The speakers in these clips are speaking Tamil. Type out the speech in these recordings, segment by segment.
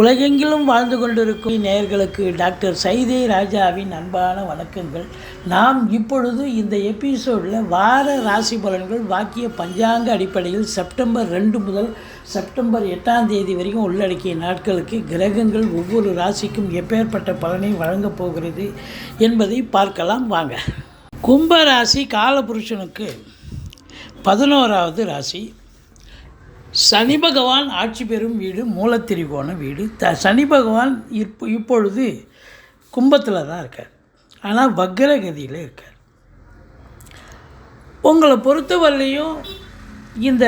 உலகெங்கிலும் வாழ்ந்து கொண்டிருக்கும் நேயர்களுக்கு டாக்டர் சைதே ராஜாவின் அன்பான வணக்கங்கள். நாம் இப்பொழுது இந்த எபிசோடில் வார ராசி பலன்கள் வாக்கிய பஞ்சாங்க அடிப்படையில் செப்டம்பர் ரெண்டு முதல் செப்டம்பர் எட்டாம் தேதி வரைக்கும் உள்ளடக்கிய நாட்களுக்கு கிரகங்கள் ஒவ்வொரு ராசிக்கும் எப்பேற்பட்ட பலனை வழங்கப் போகிறது என்பதை பார்க்கலாம் வாங்க. கும்ப ராசி காலபுருஷனுக்கு பதினோராவது ராசி. சனி பகவான் ஆட்சி பெறும் வீடு மூலத்திரிகோண வீடு. த சனி பகவான் இப்போ இப்பொழுது கும்பத்தில் தான் இருக்கார். ஆனால் வக்ரகதியில் இருக்கார். உங்களை பொறுத்தவரையிலையும் இந்த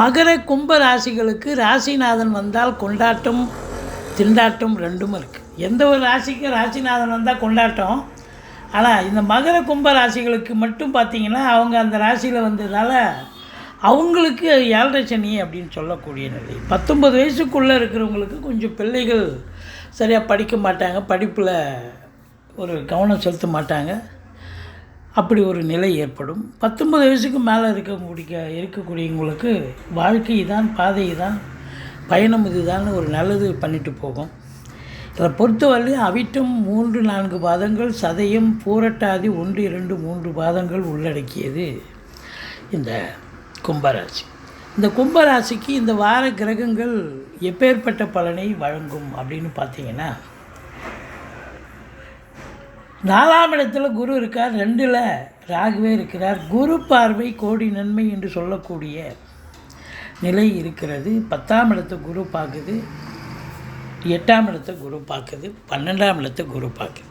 மகர கும்ப ராசிகளுக்கு ராசிநாதன் வந்தால் கொண்டாட்டம் திண்டாட்டம் ரெண்டும் இருக்குது எந்த ஒரு ராசிக்கும் ராசிநாதன் வந்தால் கொண்டாட்டம் ஆனால் இந்த மகர கும்ப ராசிகளுக்கு மட்டும் பார்த்திங்கன்னா அவங்க அந்த ராசியில் வந்ததால் அவங்களுக்கு ஏழரை சனி அப்படின்னு சொல்லக்கூடிய நிலை. பத்தொம்பது வயசுக்குள்ளே இருக்கிறவங்களுக்கு கொஞ்சம் பிள்ளைகள் சரியாக படிக்க மாட்டாங்க படிப்பில் ஒரு கவனம் செலுத்த மாட்டாங்க. அப்படி ஒரு நிலை ஏற்படும். பத்தொம்பது வயசுக்கு மேலே இருக்க முடிக்க இருக்கக்கூடியவங்களுக்கு வாழ்க்கை தான் பாதை தான் பயணம் இதுதான் ஒரு நல்லது பண்ணிட்டு போகும். இதில் பொறுத்தவரையும் அவிட்டம் மூன்று நான்கு பாதங்கள் சதயம் பூரட்டாதி ஒன்று இரண்டு மூன்று பாதங்கள் உள்ளடக்கியது. இந்த கும்பராசி. இந்த கும்பராசிக்கு இந்த வார கிரகங்கள் எப்பேற்பட்ட பலனை வழங்கும் அப்படின்னு பார்த்தீங்கன்னா நாலாம் இடத்துல குரு இருக்கார் ரெண்டில் ராகுவே இருக்கிறார். குரு பார்வை கோடி நன்மை என்று சொல்லக்கூடிய நிலை இருக்கிறது. பத்தாம் இடத்தை குரு பார்க்குது எட்டாம் இடத்தை குரு பார்க்குது பன்னெண்டாம் இடத்தை குரு பார்க்குது.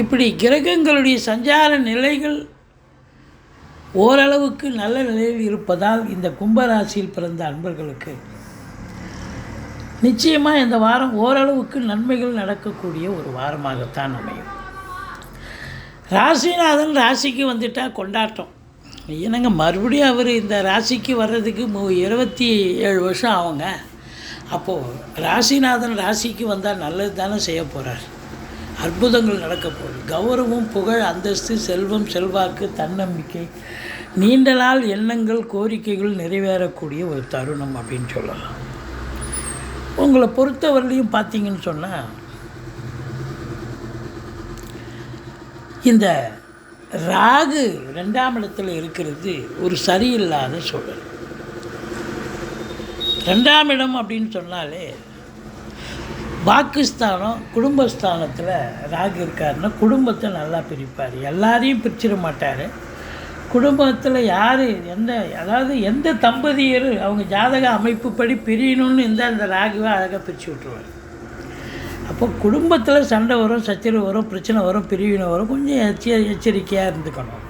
இப்படி கிரகங்களுடைய சஞ்சார நிலைகள் ஓரளவுக்கு நல்ல நிலையில் இருப்பதால் இந்த கும்பராசியில் பிறந்த அன்பர்களுக்கு நிச்சயமாக இந்த வாரம் ஓரளவுக்கு நன்மைகள் நடக்கக்கூடிய ஒரு வாரமாகத்தான் அமையும். ராசிநாதன் ராசிக்கு வந்துட்டால் கொண்டாட்டம். என்னங்க மறுபடியும் அவர் இந்த ராசிக்கு வர்றதுக்கு மு இருபத்தி ஏழு வருஷம் ஆகுங்க. அப்போது ராசிநாதன் ராசிக்கு வந்தால் நல்லது தானே செய்ய போகிறார் அற்புதங்கள் நடக்க போகுது. கௌரவம் புகழ் அந்தஸ்து செல்வம் செல்வாக்கு தன்னம்பிக்கை நீண்ட நாள் எண்ணங்கள் கோரிக்கைகள் நிறைவேறக்கூடிய ஒரு தருணம் அப்படின்னு சொல்லலாம். உங்களை பொறுத்தவரையிலையும் பார்த்தீங்கன்னு சொன்னால் இந்த ராகு ரெண்டாம் இடத்துல இருக்கிறது ஒரு சரியில்லாத சூழல். ரெண்டாம் இடம் அப்படின்னு சொன்னாலே வாக்குஸ்தானம் குடும்பஸ்தானத்தில் ராகு இருக்காருன்னா குடும்பத்தை நல்லா பிரிப்பார். எல்லாரையும் பிரிச்சிட மாட்டார். குடும்பத்தில் யார் எந்த அதாவது எந்த தம்பதியர் அவங்க ஜாதக அமைப்புப்படி பிரியணும்னு இருந்தால் அந்த ராகுவை அழகாக பிரித்து விட்ருவார் அப்போ குடும்பத்தில் சண்டை வரும் சச்சரவு வரும் பிரச்சனை வரும் பிரிவினை வரும் கொஞ்சம் எச்ச எச்சரிக்கையாக இருந்துக்கணும்.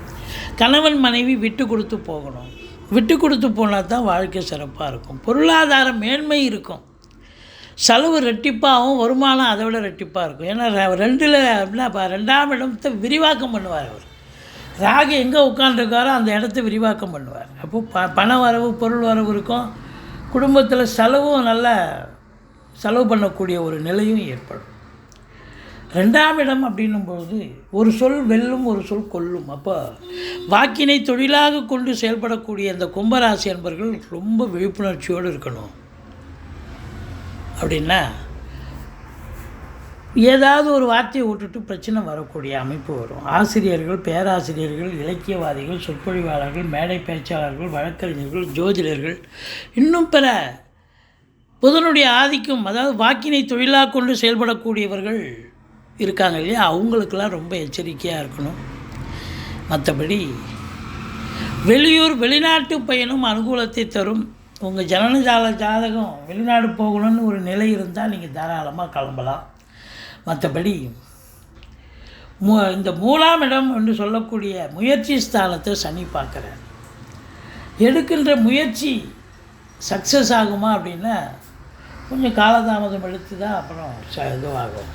கணவன் மனைவி விட்டு கொடுத்து போகணும். விட்டு கொடுத்து போனால் தான் வாழ்க்கை சிறப்பாக இருக்கும். பொருளாதார மேன்மை இருக்கும். செலவு ரெட்டிப்பாகவும் வருமானம் அதை விட ரெட்டிப்பாக இருக்கும். ஏன்னா ரெண்டில் அப்படின்னா இப்போ ரெண்டாம் இடத்தை விரிவாக்கம் பண்ணுவார் அவர். ராகு எங்கே உட்காந்துருக்காரோ அந்த இடத்த விரிவாக்கம் பண்ணுவார். அப்போ ப பண வரவு பொருள் வரவு இருக்கும். குடும்பத்தில் செலவும் நல்ல செலவு பண்ணக்கூடிய ஒரு நிலையும் ஏற்படும். ரெண்டாம் இடம் அப்படின்னும்போது ஒரு சொல் வெல்லும் ஒரு சொல் கொல்லும். அப்போ வாக்கினை தொழிலாக கொண்டு செயல்படக்கூடிய இந்த கும்பராசி என்பர்கள் ரொம்ப விழிப்புணர்ச்சியோடு இருக்கணும். அப்படின்னா ஏதாவது ஒரு வார்த்தையை விட்டுட்டு பிரச்சனை வரக்கூடிய அமைப்பு வரும். ஆசிரியர்கள் பேராசிரியர்கள் இலக்கியவாதிகள் சொற்பொழிவாளர்கள் மேடை பேச்சாளர்கள் வழக்கறிஞர்கள் ஜோதிடர்கள் இன்னும் பிற புதனுடைய ஆதிக்கம் அதாவது வாக்கினை தொழிலாக கொண்டு செயல்படக்கூடியவர்கள் இருக்காங்க இல்லையா? அவங்களுக்கெல்லாம் ரொம்ப எச்சரிக்கையாக இருக்கணும். மற்றபடி வெளியூர் வெளிநாட்டு பயணம் அனுகூலத்தை தரும். உங்கள் ஜனனஜால ஜாதகம் வெளிநாடு போகணும்னு ஒரு நிலை இருந்தால் நீங்கள் தாராளமாக கிளம்பலாம். மற்றபடி மூ இந்த மூலாம் இடம் என்று சொல்லக்கூடிய முயற்சி ஸ்தானத்தை சனி பார்க்குறார். எடுக்கின்ற முயற்சி சக்ஸஸ் ஆகுமா அப்படின்னா கொஞ்சம் காலதாமதம் எடுத்து தான் அப்புறம் ச இதுவாகும்.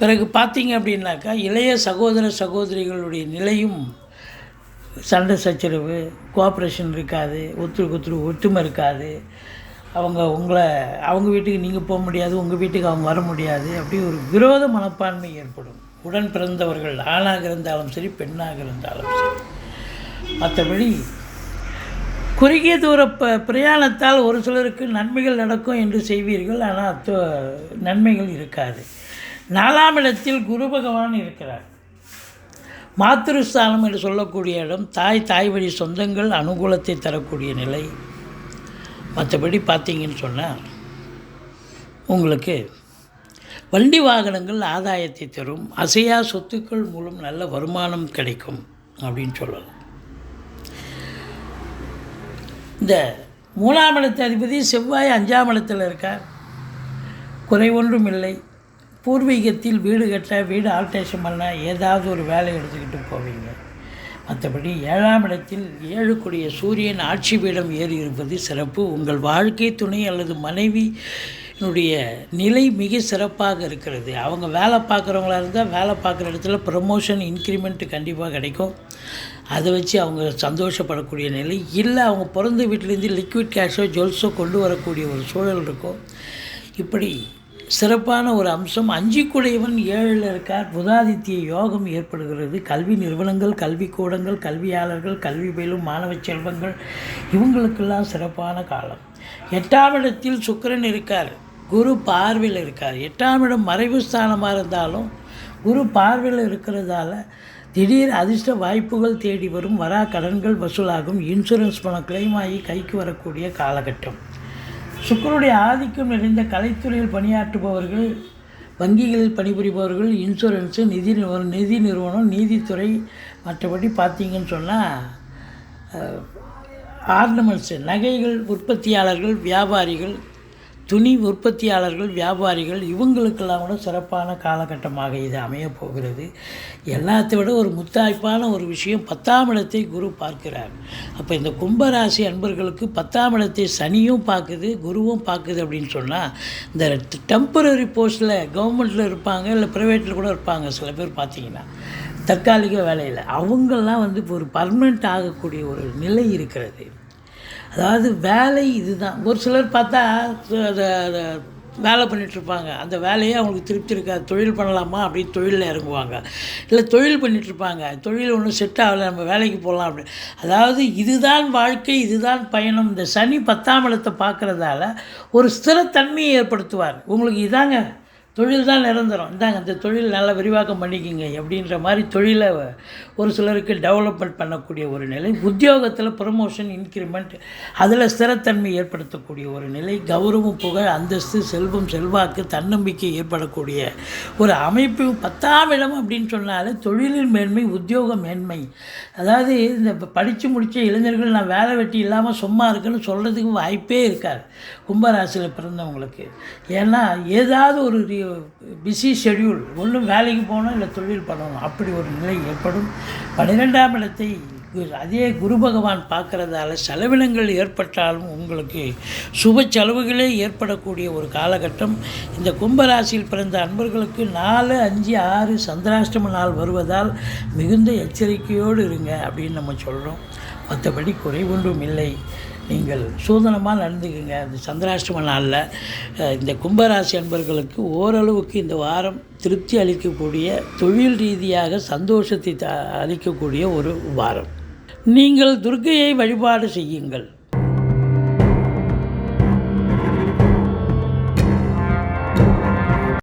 பிறகு பார்த்தீங்க அப்படின்னாக்கா இளைய சகோதர சகோதரிகளுடைய நிலையும் சண்டை சச்சரவு கோஆப்ரேஷன் இருக்காது ஒத்துருக்கு ஒத்துரு ஒற்றுமை இருக்காது. அவங்க உங்களை அவங்க வீட்டுக்கு நீங்கள் போக முடியாது உங்கள் வீட்டுக்கு அவங்க வர முடியாது அப்படி ஒரு விரோத மனப்பான்மை ஏற்படும். உடன் பிறந்தவர்கள் ஆணாக இருந்தாலும் சரி பெண்ணாக இருந்தாலும் சரி. மற்றபடி குறுகிய தூர ப பிரயாணத்தால் ஒரு சிலருக்கு நன்மைகள் நடக்கும் என்று செய்வீர்கள் ஆனால் தொ- நன்மைகள் இருக்காது. நாலாம் இடத்தில் குரு பகவான் இருக்கிறார். மாத்திருஸ்தானம் என்று சொல்லக்கூடிய இடம் தாய் தாய் வழி சொந்தங்கள் அனுகூலத்தை தரக்கூடிய நிலை. மற்றபடி பார்த்தீங்கன்னு சொன்னால் உங்களுக்கு வண்டி வாகனங்கள் ஆதாயத்தை தரும். அசையா சொத்துக்கள் மூலம் நல்ல வருமானம் கிடைக்கும் அப்படின்னு சொல்லலாம். இந்த மூணாம் இடத்து அதிபதி செவ்வாய் அஞ்சாம் இடத்தில் இருக்கார். குறை ஒன்றும் இல்லை. பூர்வீகத்தில் வீடு கட்ட வீடு ஆல்ட்ரேஷன் பண்ண ஏதாவது ஒரு வேலை எடுத்துக்கிட்டு போவீங்க. மற்றபடி ஏழாம் இடத்தில் ஏழுக்குடைய சூரியன் ஆட்சி பீடம் ஏறி இருப்பது சிறப்பு. உங்கள் வாழ்க்கை துணை அல்லது மனைவியினுடைய நிலை மிக சிறப்பாக இருக்கிறது. அவங்க வேலை பார்க்குறவங்களா இருந்தால் வேலை பார்க்குற இடத்துல ப்ரமோஷன் இன்க்ரிமெண்ட் கண்டிப்பாக கிடைக்கும். அதை வச்சு அவங்க சந்தோஷப்படக்கூடிய நிலை. இல்லை அவங்க பிறந்த வீட்டிலேருந்து லிக்விட் கேஷோ ஜுவல்ஸோ கொண்டு வரக்கூடிய ஒரு சூழல் இருக்கும். இப்படி சிறப்பான ஒரு அம்சம். அஞ்சிக்குடையவன் ஏழில் இருக்கார். புதாதித்ய யோகம் ஏற்படுகிறது. கல்வி நிறுவனங்கள் கல்விக்கூடங்கள் கல்வியாளர்கள் கல்வி பயிலும் மாணவ செல்வங்கள் இவங்களுக்கெல்லாம் சிறப்பான காலம். எட்டாம் இடத்தில் சுக்கிரன் இருக்கார். குரு பார்வையில் இருக்கார். எட்டாம் இடம் மறைவு ஸ்தானமாக இருந்தாலும் குரு பார்வையில் இருக்கிறதால திடீர் அதிர்ஷ்ட வாய்ப்புகள் தேடி வரும். வரா கடன்கள் வசூலாகும். இன்சூரன்ஸ் பணம் claim ஆகி கைக்கு வரக்கூடிய காலகட்டம். சுக்கரனுடைய ஆதிக்கம் நிறைந்த கலைத்துறையில் பணியாற்றுபவர்கள் வங்கிகளில் பணிபுரிபவர்கள் இன்சூரன்ஸு நிதி நிறுவனம் நிதி நிறுவனம் நீதித்துறை மற்றபடி பார்த்தீங்கன்னு சொன்னால் ஆர்னமெண்ட்ஸு நகைகள் உற்பத்தியாளர்கள் வியாபாரிகள் துணி உற்பத்தியாளர்கள் வியாபாரிகள் இவங்களுக்கெல்லாம் கூட சிறப்பான காலகட்டமாக இது அமையப் போகிறது. எல்லாத்தை விட ஒரு முத்தாய்ப்பான ஒரு விஷயம் பத்தாம் இடத்தை குரு பார்க்கிறார். அப்போ இந்த கும்பராசி அன்பர்களுக்கு பத்தாம் இடத்தை சனியும் பார்க்குது குருவும் பார்க்குது அப்படின்னு சொன்னால் இந்த டெம்பரரி போஸ்ட்டில் கவர்மெண்ட்டில் இருப்பாங்க இல்லை ப்ரைவேட்டில் கூட இருப்பாங்க சில பேர் பார்த்தீங்கன்னா. தற்காலிக வேலையில். அவங்கெல்லாம் வந்து இப்போ ஒரு பர்மனெண்ட் ஆகக்கூடிய ஒரு நிலை இருக்கிறது. அதாவது வேலை இதுதான். ஒரு சிலர் பார்த்தா அதை அதை வேலை பண்ணிகிட்ருப்பாங்க அந்த வேலையே அவங்களுக்கு திருப்தி இருக்காது. தொழில் பண்ணலாமா அப்படின்னு தொழிலில் இறங்குவாங்க. இல்லை தொழில் பண்ணிகிட்ருப்பாங்க தொழில் ஒன்றும் செட் ஆகலை நம்ம வேலைக்கு போகலாம் அப்படின்னு. அதாவது இதுதான் வாழ்க்கை இதுதான் பயணம். இந்த சனி பத்தாம் இடத்தை பார்க்குறதால ஒரு ஸ்திரத்தன்மையை ஏற்படுத்துவார். உங்களுக்கு இதாங்க? தொழில் தான் நிரந்தரம். இந்தாங்க இந்த தொழில் நல்லா விரிவாக்கம் பண்ணிக்கிங்க அப்படின்ற மாதிரி தொழிலை ஒரு சிலருக்கு டெவலப்மெண்ட் பண்ணக்கூடிய ஒரு நிலை உத்தியோகத்தில் ப்ரமோஷன் இன்க்ரிமெண்ட் அதில் ஸ்திரத்தன்மை ஏற்படுத்தக்கூடிய ஒரு நிலை கௌரவம் புகழ் அந்தஸ்து செல்வம் செல்வாக்கு தன்னம்பிக்கை ஏற்படக்கூடிய ஒரு அமைப்பு. பத்தாம் இடம் அப்படின்னு சொன்னாலே தொழிலின் மேன்மை உத்தியோக மேன்மை. அதாவது இந்த படித்து முடித்த இளைஞர்கள் நான் வேலை வெட்டி இல்லாமல் சும்மா இருக்குன்னு சொல்கிறதுக்கு வாய்ப்பே இருக்காது கும்பராசியில் பிறந்தவங்களுக்கு. ஏன்னா ஏதாவது ஒரு பிஸி ஷெட்யூல் ஒன்றும் வேலைக்கு போகணும் இல்லை தொழில் பண்ணணும். அப்படி ஒரு நிலை ஏற்படும். பன்னிரெண்டாம் இடத்தை கு- அதே குரு பகவான் பார்க்குறதால செலவினங்கள் ஏற்பட்டாலும் உங்களுக்கு சுப செலவுகளே ஏற்படக்கூடிய ஒரு காலகட்டம். இந்த கும்பராசியில் பிறந்த அன்பர்களுக்கு நாலு அஞ்சு ஆறு சந்திராஷ்டம நாள் வருவதால் மிகுந்த எச்சரிக்கையோடு இருங்க அப்படின்னு நம்ம சொல்கிறோம் மற்றபடி குறைவொன்றும் இல்லை. நீங்கள் சூதனமாக நடந்துக்குங்க. இந்த சந்திராஷ்டம நாளில் இந்த கும்பராசி அன்பர்களுக்கு ஓரளவுக்கு இந்த வாரம் திருப்தி அளிக்கக்கூடிய தொழில் ரீதியாக சந்தோஷத்தை த அளிக்கக்கூடிய ஒரு வாரம். நீங்கள் துர்க்கையை வழிபாடு செய்யுங்கள்.